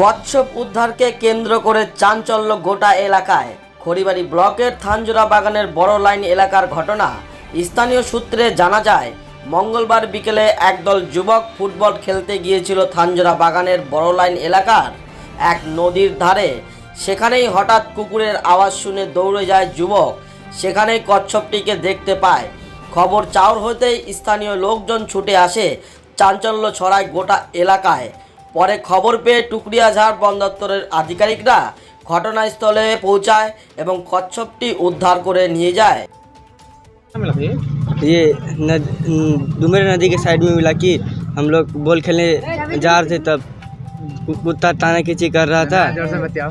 কচ্ছপ উদ্ধারকে কেন্দ্র করে চাঞ্চল্য গোটা এলাকায়। খড়িবাড়ি ব্লকের থানজোড়া বাগানের বড় লাইন এলাকার ঘটনা। স্থানীয় সূত্রে জানা যায়, মঙ্গলবার বিকেলে একদল যুবক ফুটবল খেলতে গিয়েছিল থানজোড়া বাগানের বড় লাইন এলাকার এক নদীর ধারে। সেখানেই হঠাৎ কুকুরের আওয়াজ শুনে দৌড়ে যায় যুবক। সেখানেই কচ্ছপটিকে দেখতে পায়। খবর চাউর হতেই স্থানীয় লোকজন ছুটে আসে। চাঞ্চল্য ছড়ায় গোটা এলাকায়। পরে খবর পেয়ে টুকরিয়াঝাড় বন দপ্তরের আধিকারিকরা ঘটনাস্থলে পৌঁছায় এবং কচ্ছপটি উদ্ধার করে নিয়ে যায় मिला था ये ये नद न- डुमर नदी के साइड में मिला कि हम लोग बॉल खेलने जा रहे थे तब कु- कुत्ता ताना खींची कर रहा था जोर से बताओ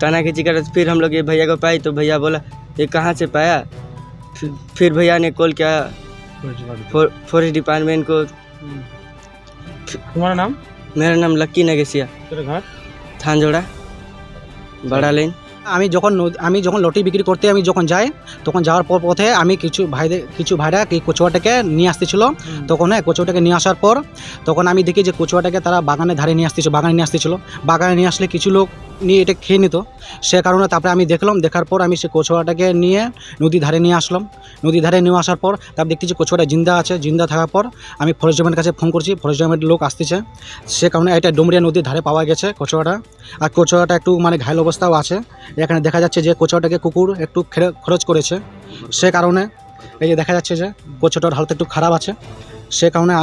ताना खींची कर रहा था। फिर हम लोग ये भैया को पाई तो भैया बोला ये कहाँ से पाया फिर, फिर भैया ने कॉल किया फॉर- फॉरेस्ट डिपार्टमेंट को तुम्हारा नाम मेरा नाम लक्की नगेसिया। थानजोड़ा। बड़ा लेन। আমি যখন আমি যখন লটি বিক্রি করতে আমি যখন যাই তখন যাওয়ার পর পথে আমি কিছু ভাইদের কিছু ভাইরা এই কচুয়াটাকে নিয়ে আসতেছিল। তখন হ্যাঁ কচুয়াটাকে নিয়ে আসার পর তখন আমি দেখি যে কচুয়াটাকে তারা বাগানে ধারে নিয়ে আসতেছিল বাগানে নিয়ে আসতেছিল। বাগানে নিয়ে আসলে কিছু লোক নিয়ে এটা খেয়ে নিত। সে কারণে তারপরে আমি দেখলাম দেখার পর আমি সে কচুয়াটাকে নিয়ে নদীর ধারে নিয়ে আসলাম। নদীর ধারে নিয়ে আসার পর তারপর দেখতেছি কচুয়াটা জিন্দা আছে জিন্দা থাকার পর আমি ফরেস্ট ডিপার্টমেন্টের কাছে ফোন করছি ফরেস্ট ডিপার্টমেন্টের লোক আসতেছে। সে কারণে এটা ডুমরিয়া নদীর ধারে পাওয়া গেছে কচুয়াটা। আর কচুয়াটা একটু মানে ঘায়ল অবস্থাও আছে। এখানে দেখা যাচ্ছে যে কচুয়াটাকে কুকুর একটু খরচ করেছে। সে কারণে এই যে দেখা যাচ্ছে যে কচুয়াটার হালত একটু খারাপ আছে। সে কারণে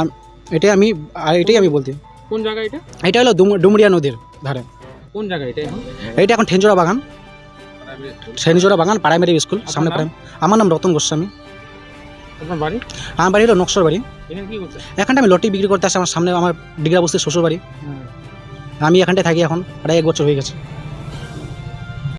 এটাই আমি আর এটাই আমি বলতে কোন জায়গা এটা? এটা হলো ডুমরিয়া নদীর ধারে। কোন জায়গা এটা এখন? এইটা এখন ঠেঞ্জোড়া বাগান। ঠেঞ্জোড়া বাগান প্রাইমারি স্কুল সামনে? প্রাইম আমার নাম রতন গোস্বামী। আপনার বাড়ি? আমার বাড়ি হলো নকশর বাড়ি। এখানে কি করছে এখানটা আমি লটি বিক্রি করতে আসি আমার সামনে আমার ডিগরা বস্তির শ্বশুর বাড়ি আমি এখানটায় থাকি এখন প্রায় এক বছর হয়ে গেছে।